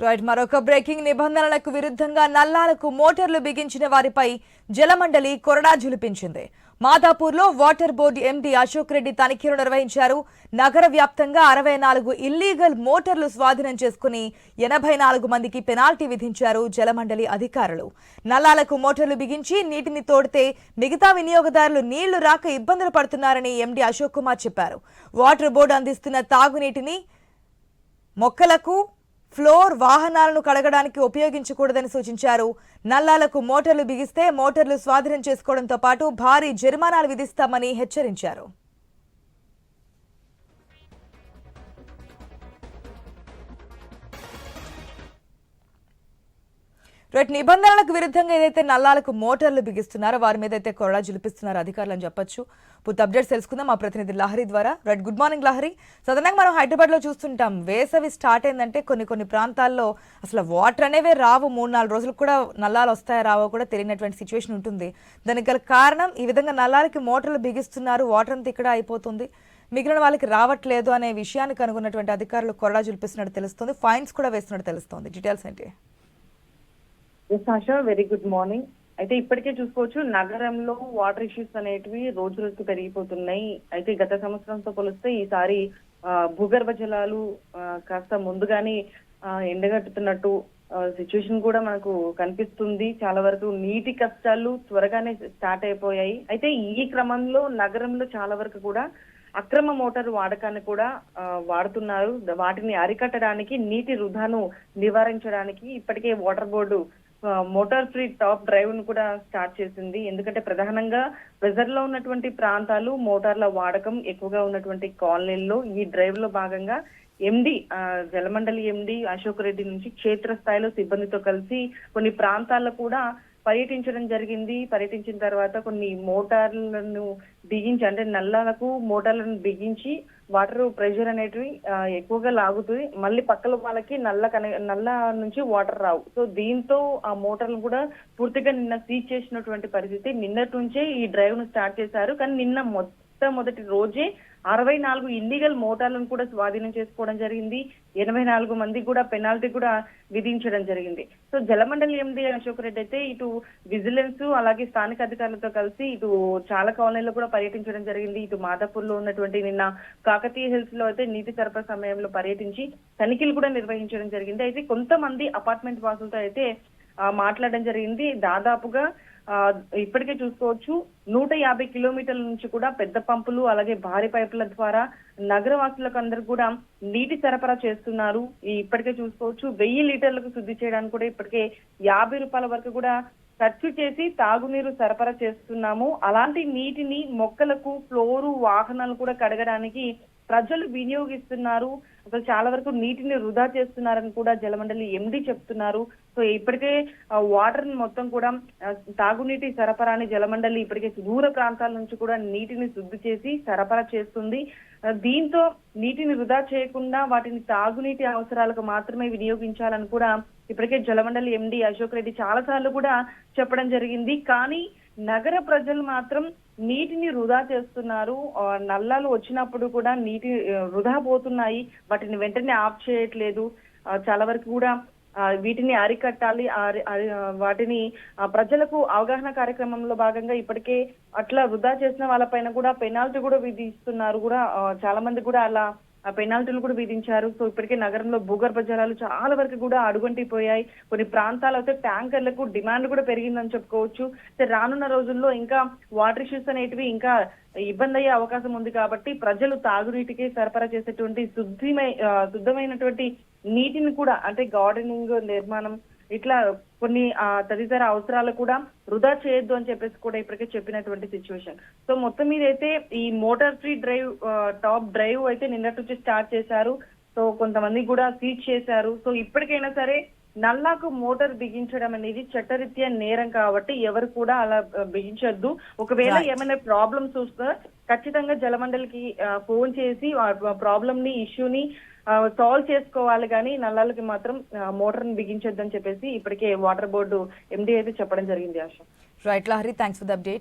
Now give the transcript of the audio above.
Right మరొక breaking నిబంధనలకు విరుద్ధంగా నల్లాలకు మోటార్లు బిగించిన వారిపై జలమండలి కొరడా జులిపించింది మాదాపూర్లో water board MD Ashok Reddy తనిఖీలు నిర్వహించారు. నగర వ్యాప్తంగా అరవై నాలుగు ఇల్లీగల్ మోటార్లు స్వాధీనం చేసుకుని ఎనభై నాలుగు మందికి పెనాల్టీ విధించారు జలమండలి అధికారులు. నల్లాలకు మోటార్లు బిగించి నీటిని తోడితే మిగతా వినియోగదారులు నీళ్ళు రాక ఇబ్బందులు పడుతున్నారని ఎండీ అశోక్ కుమార్ చెప్పారు. వాటర్ బోర్డు అందిస్తున్న తాగునీటిని మొక్కలకు ఫ్లోర్ వాహనాలను కడగడానికి ఉపయోగించకూడదని సూచించారు. నల్లాలకు మోటార్లు బిగిస్తే మోటార్లు స్వాధీనం చేసుకోవడంతో పాటు భారీ జరిమానాలు విధిస్తామని హెచ్చరించారు. రైట్ నిబంధనలకు విరుద్ధంగా ఏదైతే నల్లాలకు మోటార్లు బిగిస్తున్నారో వారి మీద అయితే కొరడా జులిపిస్తున్నారో అధికారులు అని చెప్పొచ్చు. పూర్తి అప్డేట్స్ తెలుసుకుందాం. మా ప్రతినిధి లహరి ద్వారా. Right good morning Lahari. సదనంగా మనం హైదరాబాద్లో చూస్తుంటాం. వేసవి స్టార్ట్ అయిందంటే కొన్ని కొన్ని ప్రాంతాల్లో అసలు వాటర్ అనేవే రావు. మూడు నాలుగు రోజులు కూడా నల్లాలు వస్తాయో రావో కూడా తెలియనటువంటి సిచ్యువేషన్ ఉంటుంది. దానికి గల కారణం ఈ విధంగా నల్లాలకి మోటార్లు బిగిస్తున్నారు. వాటర్ అంతా ఇక్కడ అయిపోతుంది. మిగిలిన వాళ్ళకి రావట్లేదు అనే విషయాన్ని కనుగొన్నటువంటి అధికారులు కొరడా జులిపిస్తున్నట్టు తెలుస్తుంది. ఫైన్స్ కూడా వేస్తున్నట్టు తెలుస్తుంది. డీటెయిల్స్ ఏంటి? Yes Asha very good morning అయితే ఇప్పటికే చూసుకోవచ్చు నగరంలో వాటర్ ఇష్యూస్ అనేటివి రోజు రోజుకు పెరిగిపోతున్నాయి. అయితే గత సంవత్సరంతో పోలిస్తే ఈసారి ఆ, భూగర్భ జలాలు కాస్త ముందుగానే ఆ, ఎండగట్టుతున్నట్టు సిచ్యువేషన్ కూడా మనకు కనిపిస్తుంది. చాలా వరకు నీటి కష్టాలు త్వరగానే స్టార్ట్ అయిపోయాయి. అయితే ఈ క్రమంలో నగరంలో చాలా వరకు కూడా అక్రమ మోటార్ వాడకాన్ని కూడా వాడుతున్నారు. వాటిని అరికట్టడానికి నీటి వృధాను నివారించడానికి ఇప్పటికే water board motor free tap డ్రైవ్ను కూడా స్టార్ట్ చేసింది. ఎందుకంటే ప్రధానంగా ప్రెజర్లో ఉన్నటువంటి ప్రాంతాలు మోటార్ల వాడకం ఎక్కువగా ఉన్నటువంటి కాలనీల్లో ఈ డ్రైవ్లో భాగంగా ఎండి జలమండలి ఎండి అశోక్ రెడ్డి నుంచి క్షేత్రస్థాయిలో సిబ్బందితో కలిసి కొన్ని ప్రాంతాల్లో కూడా పర్యటించడం జరిగింది. పర్యటించిన తర్వాత కొన్ని మోటార్లను బిగించి అంటే నల్లాలకు మోటార్లను బిగించి వాటర్ ప్రెషర్ అనేటివి ఎక్కువగా లాగుతుంది మళ్ళీ పక్కల వాళ్ళకి నల్ల కన నల్ల నుంచి వాటర్ రావు. సో దీంతో ఆ మోటార్లు కూడా పూర్తిగా నిన్న సీజ్ చేసినటువంటి పరిస్థితి. నిన్నటి నుంచే ఈ డ్రైవ్ను స్టార్ట్ చేశారు. కానీ నిన్న మొట్టమొదటి రోజే అరవై నాలుగు ఇల్లీగల్ మోటార్లను కూడా స్వాధీనం చేసుకోవడం జరిగింది. ఎనభై నాలుగు మంది కూడా పెనాల్టీ కూడా విధించడం జరిగింది. సో జలమండలి ఎండి అశోక్ రెడ్డి అయితే ఇటు విజిలెన్స్ అలాగే స్థానిక అధికారులతో కలిసి ఇటు చాలా కాలనీలో కూడా పర్యటించడం జరిగింది. ఇటు మాదాపూర్లో ఉన్నటువంటి నిన్న కాకతీయ హిల్స్లో అయితే నీటి సరఫరా సమయంలో పర్యటించి తనిఖీలు కూడా నిర్వహించడం జరిగింది. అయితే కొంతమంది అపార్ట్మెంట్ వాసులతో అయితే మాట్లాడడం జరిగింది. దాదాపుగా ఇప్పటికే చూసుకోవచ్చు. నూట యాభై కిలోమీటర్ల నుంచి కూడా పెద్ద పంపులు అలాగే భారీ పైపుల ద్వారా నగరవాసులకు అందరు కూడా నీటి సరఫరా చేస్తున్నారు. ఇప్పటికే చూసుకోవచ్చు. వెయ్యి లీటర్లకు శుద్ధి చేయడానికి కూడా ఇప్పటికే యాభై రూపాయల వరకు కూడా ఖర్చు చేసి తాగునీరు సరఫరా చేస్తున్నాము. అలాంటి నీటిని మొక్కలకు ఫ్లోరు వాహనాలు కూడా కడగడానికి ప్రజలు వినియోగిస్తున్నారు. అసలు చాలా వరకు నీటిని వృధా చేస్తున్నారని కూడా జలమండలి ఎండి చెప్తున్నారు. సో ఇప్పటికే వాటర్ మొత్తం కూడా తాగునీటి సరఫరాని జలమండలి ఇప్పటికే దూర ప్రాంతాల నుంచి కూడా నీటిని శుద్ధి చేసి సరఫరా చేస్తుంది. దీంతో నీటిని వృధా చేయకుండా వాటిని తాగునీటి అవసరాలకు మాత్రమే వినియోగించాలని కూడా ఇప్పటికే జలమండలి ఎండి అశోక్ రెడ్డి చాలా సార్లు కూడా చెప్పడం జరిగింది. కానీ నగర ప్రజలు మాత్రం నీటిని వృధా చేస్తున్నారు ఆ, నల్లాలు వచ్చినప్పుడు కూడా నీటి వృధా పోతున్నాయి వాటిని వెంటనే ఆఫ్ చేయట్లేదు. చాలా వరకు కూడా వీటిని అరికట్టాలి అరి- అరి- వాటిని ప్రజలకు అవగాహన కార్యక్రమంలో భాగంగా ఇప్పటికే అట్లా వృధా చేసిన వాళ్ళపైన కూడా పెనాల్టీ కూడా విధిస్తున్నారు కూడా చాలా మంది కూడా అలా పెనాల్టీలు కూడా విధించారు. సో ఇప్పటికే నగరంలో భూగర్భ జలాలు చాలా వరకు కూడా అడుగంటిపోయాయి. కొన్ని ప్రాంతాలు అయితే ట్యాంకర్లకు డిమాండ్ కూడా పెరిగిందని చెప్పుకోవచ్చు. సరే రానున్న రోజుల్లో ఇంకా వాటర్ ఇష్యూస్ అనేటివి ఇంకా ఇబ్బంది అయ్యే అవకాశం ఉంది కాబట్టి ప్రజలు తాగునీటికి సరఫరా చేసేటువంటి శుద్ధిమై శుద్ధమైనటువంటి నీటిని కూడా అంటే గార్డెనింగ్ నిర్మాణం ఇట్లా కొన్ని ఆ, తదితర అవసరాలు కూడా వృధా చేయొద్దు అని చెప్పేసి కూడా ఇప్పటికే చెప్పినటువంటి సిచ్యువేషన్ సో మొత్తం మీద అయితే ఈ motor free drive tap drive అయితే నిన్నటి నుంచి స్టార్ట్ చేశారు. సో కొంతమంది కూడా సీజ్ చేశారు. సో ఇప్పటికైనా సరే నల్లాకు మోటార్ బిగించడం అనేది చట్టరీత్యా నేరం కాబట్టి ఎవరు కూడా అలా బిగించొద్దు. ఒకవేళ. ఏమైనా ప్రాబ్లమ్స్ వస్తే ఖచ్చితంగా జలమండలికి ఫోన్ చేసి ప్రాబ్లమ్ని ఇష్యూని సాల్వ్ చేసుకోవాలి కానీ నల్లాలకి మాత్రం మోటార్ని బిగించొద్దని చెప్పేసి ఇప్పటికే వాటర్ బోర్డు ఎండి అయితే చెప్పడం జరిగింది Asha. Right Lahari thanks for the update